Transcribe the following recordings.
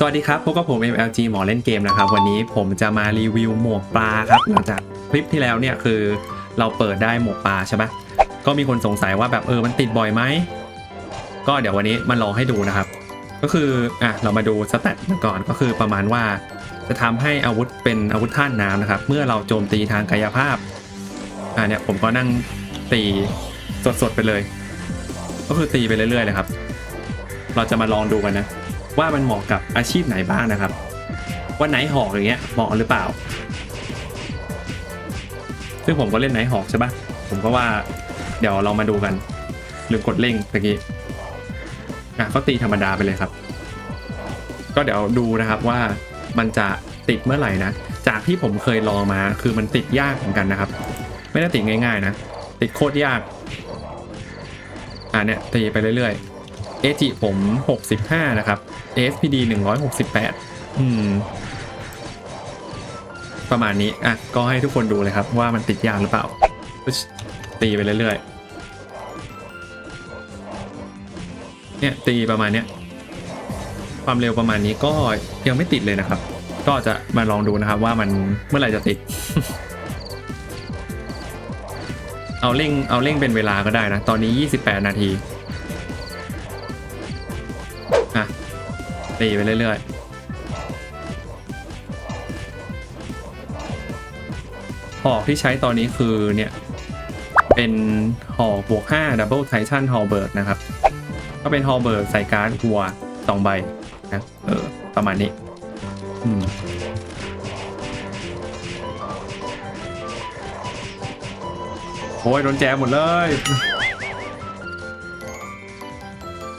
สวัสดีครับ พบกับผม MLG หมอเล่นเกมนะครับ วันนี้ผมจะมารีวิวหมวกปลาครับหลังจากคลิปที่แล้วเนี่ยคือเราเปิดได้หมวกปลาใช่ปะก็มีคนสงสัยว่าแบบเออมันติดบ่อยไหม ก็เดี๋ยววันนี้มาลองให้ดูนะครับ ก็คืออะเรามาดูสแตทกันก่อนก็คือประมาณว่า จะทำให้อาวุธเป็นอาวุธท่านน้ำนะครับ เมื่อเราโจมตีทางกายภาพอะเนี่ยผมก็นั่งตีสดๆไปเลย ก็คือตีไปเรื่อยๆเลยครับ เราจะมาลองดูกันนะ ว่ามันเหมาะกับอาชีพไหนบ้างนะครับ ว่าไนท์หอกอย่างเงี้ยเหมาะหรือเปล่า ซึ่งผมก็เล่นไนท์หอกใช่ปะผมก็ว่าเดี๋ยวเรามาดูกันลืมกดเร่งตะกี้อะก็ตีธรรมดาไปเลยครับ ก็เดี๋ยวดูนะครับว่ามันจะติดเมื่อไหร่นะ จากที่ผมเคยลองมาคือมันติดยากเหมือนกันนะครับ ไม่ได้ติดง่ายๆนะ ติดโคตรยาก อะเนี่ยตีไปเรื่อยๆ เอจิผม 65 นะครับ ASPD 168 อืม ประมาณนี้ อะ ก็ให้ทุกคนดูเลยครับ ว่ามันติดยากหรือเปล่า ตีไปเรื่อยๆ เนี่ย ตีประมาณเนี้ย ความเร็วประมาณนี้ก็ยังไม่ติดเลยนะครับ ก็จะมาลองดูนะครับว่ามันเมื่อไหร่จะติด เอาเร่งเอาเร่งเป็นเวลาก็ได้นะ ตอนนี้ 28 นาที ตีไปเรื่อยๆหอกที่ใช้ตอนนี้คือเนี่ย เป็นหอกบวก5 Double Titan Halberd นะครับ ก็เป็น Halberd ใส่การ์ดหัวสองใบนะเออประมาณนี้อืมโอ้ยโดนแจมหมดเลย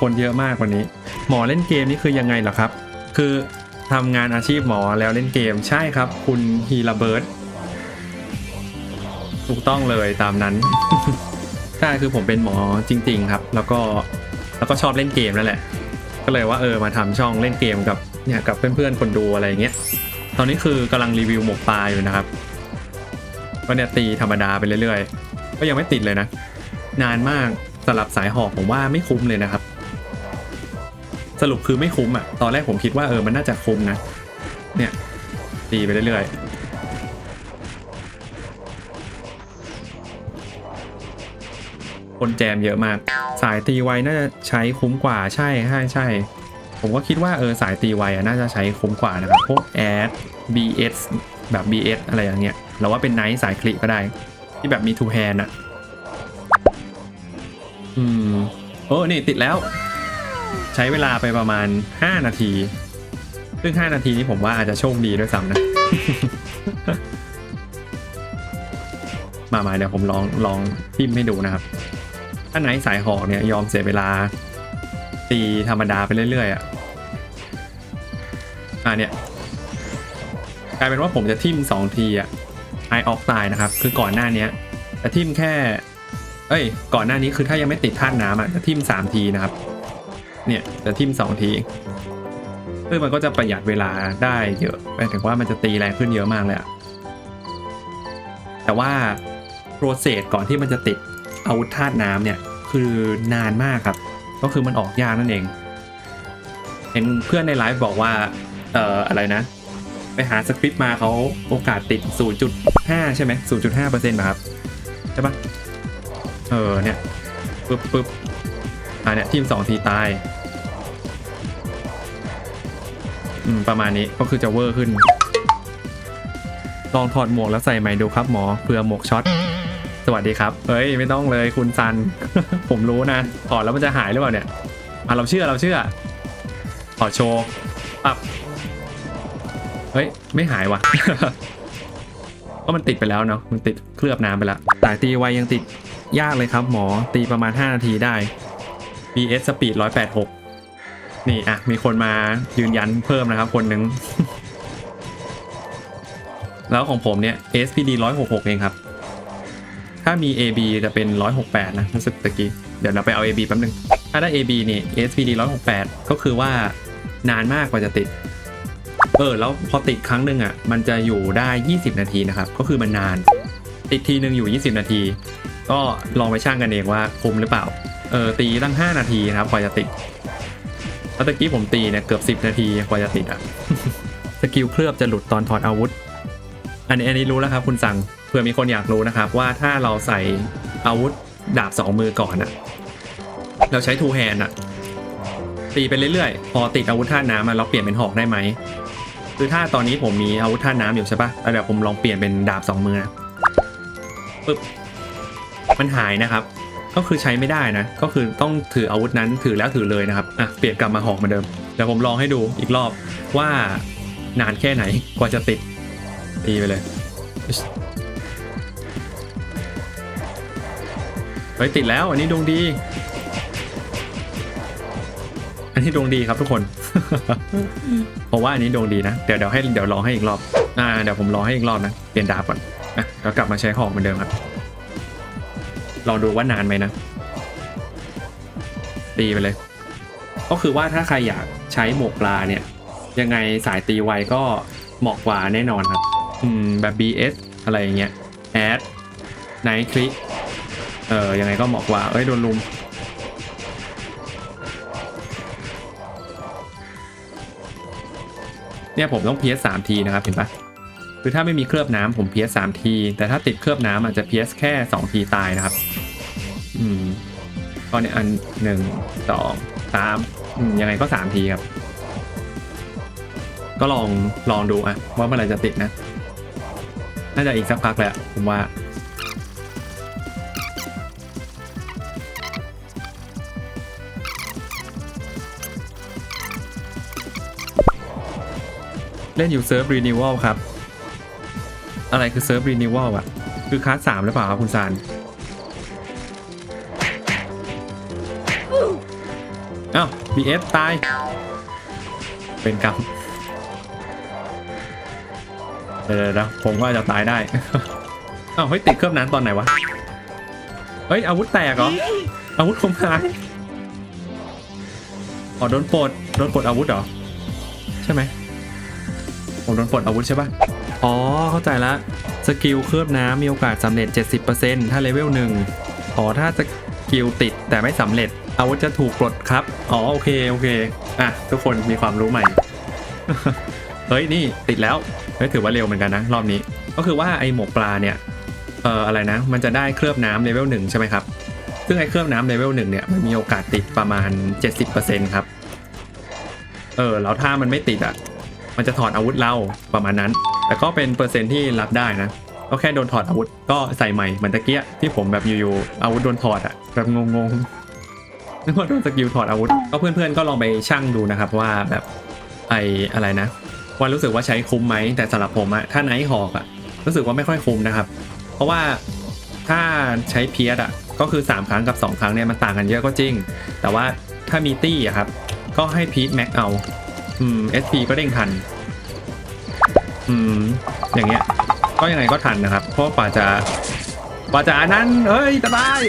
คนเยอะมากวันนี้ หมอเล่นเกมนี่คือยังไงเหรอครับ คือทำงานอาชีพหมอแล้วเล่นเกมใช่ครับ คุณฮีราเบิร์ตถูกต้องเลยตามนั้นใช่คือผมเป็นหมอจริง ๆครับ แล้วก็แล้วก็ชอบเล่นเกมนั่นแหละ ก็เลยว่าเออมาทำช่องเล่นเกมกับเนี่ยกับเพื่อนๆคนดูอะไรอย่างเงี้ยตอนนี้คือกำลังรีวิวหมกปลาอยู่นะครับก็เนี่ยตีธรรมดาไปเรื่อยๆ ก็ยังไม่ติดเลยนะ นานมากสำหรับสายหอกผมว่าไม่คุ้มเลยนะครับ สรุปคือไม่คุ้มอะตอนแรกผมคิดว่าเออมันน่าจะคุ้มนะ เนี่ยตีไปเรื่อยๆ คนแจมเยอะมาก สายตีไวน่าจะใช้คุ้มกว่าใช่ใช่ใช่ ผมก็คิดว่าเออสายตีไวน่าจะใช้คุ้มกว่านะครับพวกแอด BS แบบ BS อะไรอย่างเงี้ยหรือว่าเป็นไนท์สายคลิกก็ได้ ที่แบบมีทูแฮนอะอืมโอ้นี่ติดแล้ว ใช้เวลาไปประมาณ 5 นาที ซึ่ง 5 นาทีนี้ผมว่าอาจจะโชคดีด้วยซ้ำนะ มามาเดี๋ยวผมลองลองพิมพ์ให้ดูนะครับ ถ้าไหนสายหอกเนี่ยยอมเสียเวลา ตีธรรมดาไปเรื่อยๆอะอะเนี่ยกลายเป็นว่าผมจะทิมสองทีอะไอออกตายนะครับ คือก่อนหน้านี้จะทิมแค่ เอ้ย ก่อนหน้านี้คือถ้ายังไม่ติดท่านน้ำอะจะทิมสามทีนะครับ เนี่ยจะทิมสองทีซึ่งมันก็จะประหยัดเวลาได้เยอะหมายถึงว่ามันจะตีแรงขึ้นเยอะมากเลยอะแต่ว่าโปรเซสก่อนที่มันจะติดอาวุธธาตุน้ำเนี่ยคือนานมากครับ ก็คือมันออกยากนั่นเอง เห็นเพื่อนในไลฟ์บอกว่า เอ่ออะไรนะ ไปหาสคริปต์มาเขาโอกาสติด 0.5 ใช่ไหม0.5เปอร์เซ็นต์ครับ ใช่ปะเออเนี่ยปึ๊บปึ๊บ อ่าเนี่ยทีมสองทีตายอืมประมาณนี้ก็คือจะเวอร์ขึ้น ลองถอดหมวกแล้วใส่ใหม่ดูครับหมอเผื่อหมวกช็อตสวัสดีครับเฮ้ยไม่ต้องเลยคุณซัน ผมรู้นะถอดแล้วมันจะหายหรือเปล่าเนี่ยอะเราเชื่อเราเชื่อถอดโชว์ปับเฮ้ยไม่หายว่ะก็มันติดไปแล้วเนาะมันติดเคลือบน้ำไปแล้วสายตีไวยังติดยากเลยครับหมอตีประมาณ 5 นาทีได้ BS Speed 186 นี่อะ มีคนมายืนยันเพิ่มนะครับ คนหนึ่ง แล้วของผมเนี่ย SPD 166 เองครับ ถ้ามี AB จะเป็น 168 นะรู้สึกตะกี้ เดี๋ยวเราไปเอา AB แป๊บนึง ถ้าได้ AB นี่ SPD 168 ก็คือว่านานมากกว่าจะติด เออ แล้วพอติดครั้งหนึ่งอะ มันจะอยู่ได้ 20 นาทีนะครับ ก็คือมันนาน ติดทีหนึ่งอยู่ 20 นาที ก็ลองไปช่างกันเองว่าคุ้มหรือเปล่า เออตีตั้ง 5 นาทีนะครับกว่าจะติดราะตะกี้ผมตีเนี่ยเกือบ 10 นาทีกว่าจะติดอะสกิลเคลือบจะหลุดตอนถอดอาวุธ อันนี้อันนี้รู้แล้วครับคุณสั่งเผื่อมีคนอยากรู้นะครับ ว่าถ้าเราใส่อาวุธดาบสองมือก่อนอะเราใช้ทูแฮนอะตีไปเรื่อยๆ พอติดอาวุธท่าน้ำอะเราเปลี่ยนเป็นหอกได้ไหมคือถ้าตอนนี้ผมมีอาวุธท่าน้ำอยู่ใช่ปะแล้วเดี๋ยวผมลองเปลี่ยนเป็นดาบสองมือปึ๊บมันหายนะครับ ก็คือใช้ไม่ได้นะ ก็คือต้องถืออาวุธนั้นถือแล้วถือเลยนะครับอะเปลี่ยนกลับมาหอกเหมือนเดิมเดี๋ยวผมลองให้ดูอีกรอบว่านานแค่ไหนกว่าจะติดตีไปเลยเฮ้ยติดแล้วอันนี้ดวงดี อันนี้ดวงดีครับทุกคนเพราะว่าอันนี้ดวงดีนะเดี๋ยวเดี๋ยวให้เดี๋ยวลองให้อีกรอบอ่าเดี๋ยวผมลองให้อีกรอบนะเปลี่ยนดาบก่อนอะแล้วกลับมาใช้หอกเหมือนเดิมครับ ลองดูว่านานไหมนะ ตีไปเลย ก็คือว่าถ้าใครอยากใช้หมวกปลาเนี่ย ยังไงสายตีไวก็เหมาะกว่าแน่นอนครับ อืม แบบ BS อะไรอย่างเงี้ยแอดไนท์คลิกเออยังไงก็เหมาะกว่า เอ้ย โดนลุมเนี่ยผมต้องเพียสามทีนะครับ เห็นปะ คือถ้าไม่มีเคลือบน้ำผมเพียสสามที แต่ถ้าติดเคลือบน้ำอาจจะเพียสแค่สองทีตายนะครับ อืมก็เนี่ยอันหนึ่งสองสามยังไงก็สามทีครับ ก็ลองลองดูอะว่าเมื่อไรจะติดนะ น่าจะอีกสักพักแหละผมว่าเล่นอยู่เซิร์ฟรีนิว a l ครับ อะไรคือเซิร์ฟรีนิว a l อะคือคลาสสามหรือเปล่าครับคุณซานเอ้า BF ตาย เป็นกรรมเดี๋ยวๆผมก็อาจะตายได้เอ้าเฮ้ยติดเครื่องนั้นตอนไหนวะ เฮ้ยอาวุธแตกเหรอ อาวุธคมหายอ๋อโดนปลดโดนปลดอาวุธเหรอ ใช่ไหมผมโดนปลดอาวุธใช่ปะ อ๋อ เข้าใจละ สกิลเคลือบน้ำมีโอกาสสำเร็จ 70%ถ้าเลเวลหนึ่งอ๋อ ถ้าสกิลติดแต่ไม่สำเร็จ อาวุธจะถูกปลดครับ อ๋อ โอเค โอเค อะ ทุกคนมีความรู้ใหม่ เฮ้ย นี่ติดแล้วเฮ้ยถือว่าเร็วเหมือนกันนะ รอบนี้ ก็คือว่าไอหมวกปลาเนี่ย เอ่อ อะไรนะ มันจะได้เคลือบน้ำเลเวลหนึ่งใช่ไหมครับ ซึ่งไอเคลือบน้ำเลเวลหนึ่งเนี่ยมันมีโอกาสติดประมาณ 70%ครับ เออ แล้วถ้ามันไม่ติดอะ มันจะถอดอาวุธเราประมาณนั้น แต่ก็เป็นเปอร์เซ็นต์ที่รับได้นะ ก็แค่โดนถอดอาวุธก็ใส่ใหม่เหมือนตะเกียที่ผมแบบอยู่ๆอาวุธโดนถอดอะแบบงงๆนึกว่าโดนสกิลถอดอาวุธ ก็เพื่อนๆก็ลองไปชั่งดูนะครับว่าแบบไออะไรนะว่ารู้สึกว่าใช้คุ้มไหมแต่สำหรับผมอะถ้าไนท์หอกอะรู้สึกว่าไม่ค่อยคุ้มนะครับ เพราะว่าถ้าใช้เพียสอะก็คือ 3 ครั้งกับ 2 ครั้งเนี่ยมันต่างกันเยอะก็จริง แต่ว่าถ้ามีตี้อะครับก็ให้พีทแม็กเอา อืม SP ก็เด้งทัน อืม อย่างเงี้ย ก็ยังไงก็ทันนะครับ เพราะกว่าจะกว่าจะนั้น เฮ้ยสบาย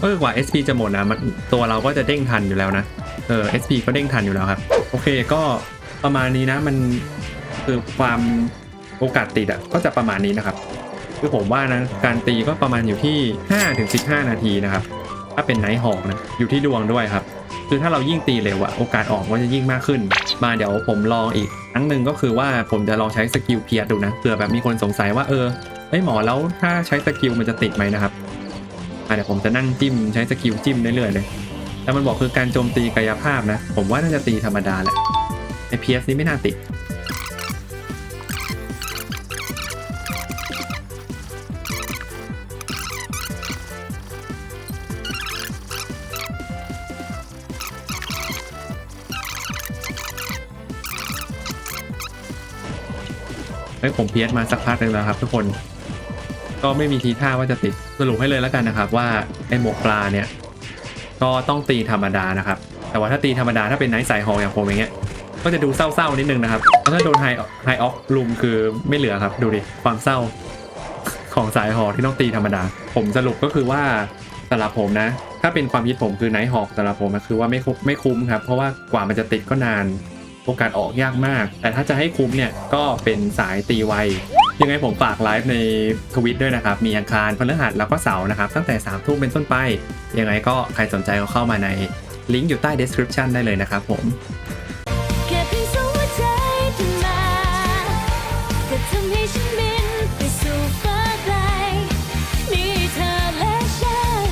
เออกว่า SP จะหมดนะมันตัวเราก็จะเด้งทันอยู่แล้วนะ เออ SP ก็เด้งทันอยู่แล้วครับ โอเคก็ประมาณนี้นะ มันคือความโอกาสติดอะก็จะประมาณนี้นะครับ คือผมว่านะการตีก็ประมาณอยู่ที่ 5-15 นาทีนะครับ ถ้าเป็นไนท์หอกนะ อยู่ที่ดวงด้วยครับ คือถ้าเรายิ่งตีเร็วอะโอกาสออกก็จะยิ่งมากขึ้น มาเดี๋ยวผมลองอีกครั้งหนึ่งก็คือว่าผมจะลองใช้สกิลเพียรดูนะเผื่อแบบมีคนสงสัยว่าเออไอหมอแล้วถ้าใช้สกิลมันจะติดไหมนะครับเดี๋ยวผมจะนั่งจิ้มใช้สกิลจิ้มเรื่อยๆเลยแต่มันบอกคือการโจมตีกายภาพนะ ผมว่าน่าจะตีธรรมดาแหละไอเพียสนี่ไม่น่าติด เฮ้ยผมเพียสมาสักพักหนึ่งแล้วครับ ทุกคน ก็ไม่มีทีท่าว่าจะติดสรุปให้เลยแล้วกันนะครับ ว่าไอหมวกปลาเนี่ย ก็ต้องตีธรรมดานะครับ แต่ว่าถ้าตีธรรมดาถ้าเป็นไนท์สายฮอลอย่างผมอย่างเงี้ยก็จะดูเศร้าๆนิดนึงนะครับแล้วถ้าโดนไฮไฮออฟลุมคือไม่เหลือครับ ดูดิความเศร้าของสายฮอที่ต้องตีธรรมดา ผมสรุปก็คือว่าสำหรับผมนะ ถ้าเป็นความคิดผมคือไนท์ฮอลสำหรับผมก็คือว่าไม่ไม่คุ้มครับ เพราะว่ากว่ามันจะติดก็นาน โอกาสออกยากมาก แต่ถ้าจะให้คุ้มเนี่ยก็เป็นสายตีไวยังไงผมฝากไลฟ์ในทวิตด้วยนะครับ มีอังคารพฤหัสแล้วก็เสาร์นะครับ ตั้งแต่3ามทุ่มเป็นต้นไป ยังไงก็ใครสนใจก็เข้ามาในลิงก์อยู่ใต้ description ได้เลยนะครับผม